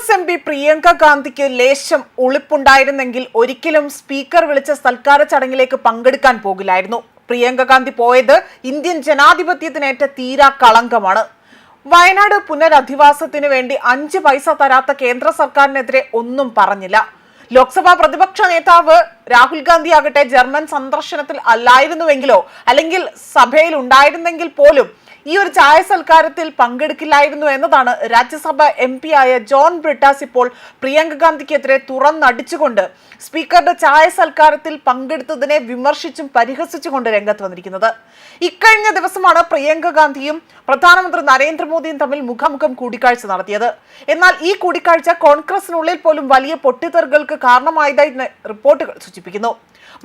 Congress M P Priyanka ഗാന്ധിക്ക് ലേശം ഒളിപ്പുണ്ടായിരുന്നെങ്കിൽ ഒരിക്കലും സ്പീക്കർ വിളിച്ച സൽക്കാര ചടങ്ങിലേക്ക് പങ്കെടുക്കാൻ പോകില്ലായിരുന്നു. പ്രിയങ്ക ഗാന്ധി പോയത് ഇന്ത്യൻ ജനാധിപത്യത്തിനേറ്റ തീരാ കളങ്കമാണ്. വയനാട് പുനരധിവാസത്തിനു വേണ്ടി അഞ്ച് പൈസ തരാത്ത കേന്ദ്ര സർക്കാരിനെതിരെ ഒന്നും പറഞ്ഞില്ല. ലോക്സഭാ പ്രതിപക്ഷ നേതാവ് രാഹുൽ ഗാന്ധി ആകട്ടെ ജർമ്മൻ സന്ദർശനത്തിൽ അല്ലായിരുന്നുവെങ്കിലോ അല്ലെങ്കിൽ സഭയിൽ ഉണ്ടായിരുന്നെങ്കിൽ പോലും ഈ ഒരു ചായ സൽക്കാരത്തിൽ പങ്കെടുക്കില്ലായിരുന്നു എന്നതാണ് രാജ്യസഭ എം പി ആയ ജോൺ ബ്രിട്ടാസ് ഇപ്പോൾ പ്രിയങ്ക ഗാന്ധിക്കെതിരെ തുറന്നടിച്ചുകൊണ്ട് സ്പീക്കറുടെ ചായ സൽക്കാരത്തിൽ പങ്കെടുത്തതിനെ വിമർശിച്ചും പരിഹസിച്ചുകൊണ്ട് രംഗത്ത് വന്നിരിക്കുന്നത്. ഇക്കഴിഞ്ഞ ദിവസമാണ് പ്രിയങ്ക ഗാന്ധിയും പ്രധാനമന്ത്രി നരേന്ദ്രമോദിയും തമ്മിൽ മുഖാമുഖം കൂടിക്കാഴ്ച നടത്തിയത്. എന്നാൽ ഈ കൂടിക്കാഴ്ച കോൺഗ്രസിനുള്ളിൽ പോലും വലിയ പൊട്ടിത്തെറുകൾക്ക് കാരണമായതായി റിപ്പോർട്ടുകൾ സൂചിപ്പിക്കുന്നു.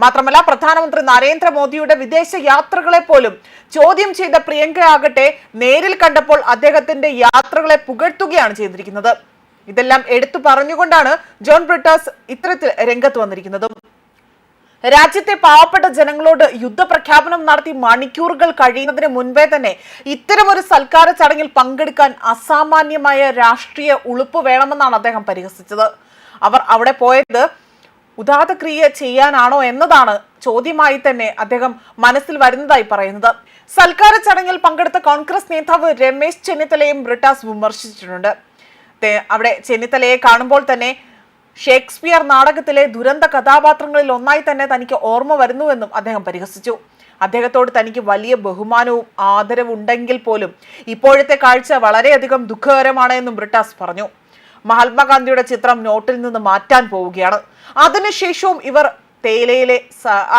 മാത്രമല്ല പ്രധാനമന്ത്രി നരേന്ദ്രമോദിയുടെ വിദേശ യാത്രകളെ പോലും ചോദ്യം ചെയ്ത പ്രിയങ്ക ആകട്ടെ നേരിൽ കണ്ടപ്പോൾ അദ്ദേഹത്തിന്റെ യാത്രകളെ പുകഴ്ത്തുകയാണ് ചെയ്തിരിക്കുന്നത്. ഇതെല്ലാം എടുത്തു പറഞ്ഞുകൊണ്ടാണ് ജോൺ ബ്രിട്ടാസ് ഇത്തരത്തിൽ രംഗത്ത് വന്നിരിക്കുന്നതും. രാജ്യത്തെ പാവപ്പെട്ട ജനങ്ങളോട് യുദ്ധപ്രഖ്യാപനം നടത്തി മണിക്കൂറുകൾ കഴിയുന്നതിന് മുൻപേ തന്നെ ഇത്തരമൊരു സൽക്കാര ചടങ്ങിൽ പങ്കെടുക്കാൻ അസാമാന്യമായ രാഷ്ട്രീയ ഉളുപ്പ് വേണമെന്നാണ് അദ്ദേഹം പരിഹസിച്ചത്. അവർ അവിടെ പോയത് ഉദാതക്രിയ ചെയ്യാനാണോ എന്നതാണ് ചോദ്യമായി തന്നെ അദ്ദേഹം മനസ്സിൽ വരുന്നതായി പറയുന്നത്. സൽക്കാര ചടങ്ങിൽ പങ്കെടുത്ത കോൺഗ്രസ് നേതാവ് രമേശ് ചെന്നിത്തലയും ബ്രിട്ടാസ് വിമർശിച്ചിട്ടുണ്ട്. അവിടെ ചെന്നിത്തലയെ കാണുമ്പോൾ തന്നെ ഷേക്സ്പിയർ നാടകത്തിലെ ദുരന്ത കഥാപാത്രങ്ങളിൽ ഒന്നായി തന്നെ തനിക്ക് ഓർമ്മ വരുന്നുവെന്നും അദ്ദേഹം പരിഹസിച്ചു. അദ്ദേഹത്തോട് തനിക്ക് വലിയ ബഹുമാനവും ആദരവും ഉണ്ടെങ്കിൽ പോലും ഇപ്പോഴത്തെ കാഴ്ച വളരെയധികം ദുഃഖകരമാണ് എന്നും ബ്രിട്ടാസ് പറഞ്ഞു. മഹാത്മാഗാന്ധിയുടെ ചിത്രം നോട്ടിൽ നിന്ന് മാറ്റാൻ പോവുകയാണ്. അതിനുശേഷവും ഇവർ തേയിലയിലെ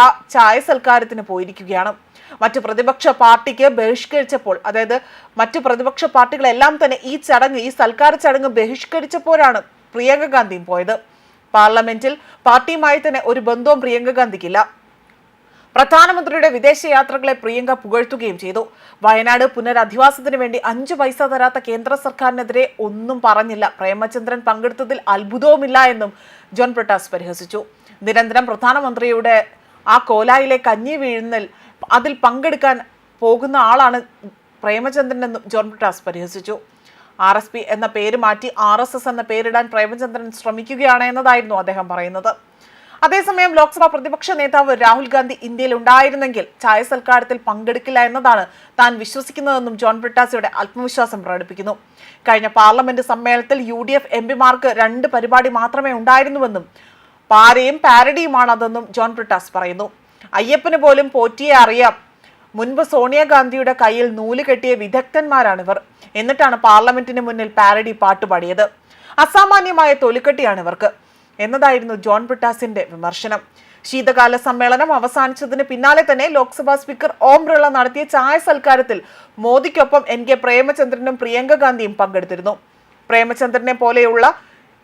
ആ ചായ സൽക്കാരത്തിന് പോയിരിക്കുകയാണ്. മറ്റു പ്രതിപക്ഷ പാർട്ടിക്ക് ബഹിഷ്കരിച്ചപ്പോൾ അതായത് മറ്റു പ്രതിപക്ഷ പാർട്ടികളെല്ലാം തന്നെ ഈ ചടങ്ങ് ഈ സൽക്കാര ചടങ്ങ് ബഹിഷ്കരിച്ചപ്പോഴാണ് പ്രിയങ്ക ഗാന്ധിയും പോയത്. പാർലമെന്റിൽ പാർട്ടിയുമായി തന്നെ ഒരു ബന്ധവും പ്രിയങ്ക ഗാന്ധിക്കില്ല. പ്രധാനമന്ത്രിയുടെ വിദേശയാത്രകളെ പ്രിയങ്ക പുകഴ്ത്തുകയും ചെയ്തു. വയനാട് പുനരധിവാസത്തിന് വേണ്ടി അഞ്ചു പൈസ തരാത്ത കേന്ദ്ര സർക്കാരിനെതിരെ ഒന്നും പറഞ്ഞില്ല. പ്രേമചന്ദ്രൻ പങ്കെടുത്തതിൽ അത്ഭുതവുമില്ല എന്നും ജോൺ പ്രട്ടാസ് പരിഹസിച്ചു. നിരന്തരം പ്രധാനമന്ത്രിയുടെ ആ കോലായിലെ കഞ്ഞി വീഴുന്നൽ അതിൽ പങ്കെടുക്കാൻ പോകുന്ന ആളാണ് പ്രേമചന്ദ്രൻ എന്ന് ജോൺ ബ്രിട്ടാസ് പരിഹസിച്ചു. ആർ എസ് പി എന്ന പേര് മാറ്റി ആർ എസ് എസ് എന്ന പേരിടാൻ പ്രേമചന്ദ്രൻ ശ്രമിക്കുകയാണ് എന്നതായിരുന്നു അദ്ദേഹം പറയുന്നത്. അതേസമയം ലോക്സഭാ പ്രതിപക്ഷ നേതാവ് രാഹുൽ ഗാന്ധി ഇന്ത്യയിൽ ഉണ്ടായിരുന്നെങ്കിൽ ചായ സൽക്കാരത്തിൽ പങ്കെടുക്കില്ല എന്നതാണ് താൻ വിശ്വസിക്കുന്നതെന്നും ജോൺ ബ്രിട്ടാസിയുടെ ആത്മവിശ്വാസം പ്രകടിപ്പിക്കുന്നു. കഴിഞ്ഞ പാർലമെന്റ് സമ്മേളനത്തിൽ യു ഡി എഫ് എം പിമാർക്ക് രണ്ട് പരിപാടി മാത്രമേ ഉണ്ടായിരുന്നുവെന്നും പാരയും പാരഡിയുമാണ് അതെന്നും ജോൺ ബ്രിട്ടാസ് പറയുന്നു. അയ്യപ്പന് പോലും പോറ്റിയെ അറിയാം. മുൻപ് സോണിയാഗാന്ധിയുടെ കയ്യിൽ നൂൽ കെട്ടിയ വിദഗ്ധന്മാരാണിവർ എന്നിട്ടാണ് പാർലമെന്റിന് മുന്നിൽ പാരഡി പാട്ടുപാടിയത് അസാമാന്യമായ തൊലിക്കെട്ടിയാണ് ഇവർക്ക്. എന്നതായിരുന്നു ജോൺ ബ്രിട്ടാസിന്റെ വിമർശനം. ശീതകാല സമ്മേളനം അവസാനിച്ചതിന് പിന്നാലെ തന്നെ ലോക്സഭാ സ്പീക്കർ ഓം ബിർള നടത്തിയ ചായ സൽക്കാരത്തിൽ മോദിക്കൊപ്പം എൻ കെ പ്രേമചന്ദ്രനും പ്രിയങ്ക ഗാന്ധിയും പങ്കെടുത്തിരുന്നു. പ്രേമചന്ദ്രനെ പോലെയുള്ള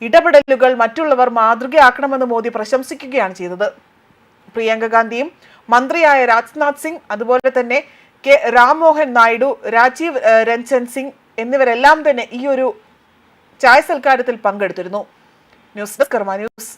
ഇടപെടലുകൾ മറ്റുള്ളവർ മാതൃകയാക്കണമെന്ന് മോദി പ്രശംസിക്കുകയാണ് ചെയ്തത്. പ്രിയങ്ക ഗാന്ധിയും മന്ത്രിയായ രാജ്നാഥ് സിംഗ് അതുപോലെ തന്നെ കെ രാംമോഹൻ നായിഡു രാജീവ് രഞ്ജൻ സിംഗ് എന്നിവരെല്ലാം തന്നെ ഈ ഒരു ചായ സൽക്കാരത്തിൽ പങ്കെടുത്തിരുന്നു. News desk Karma news.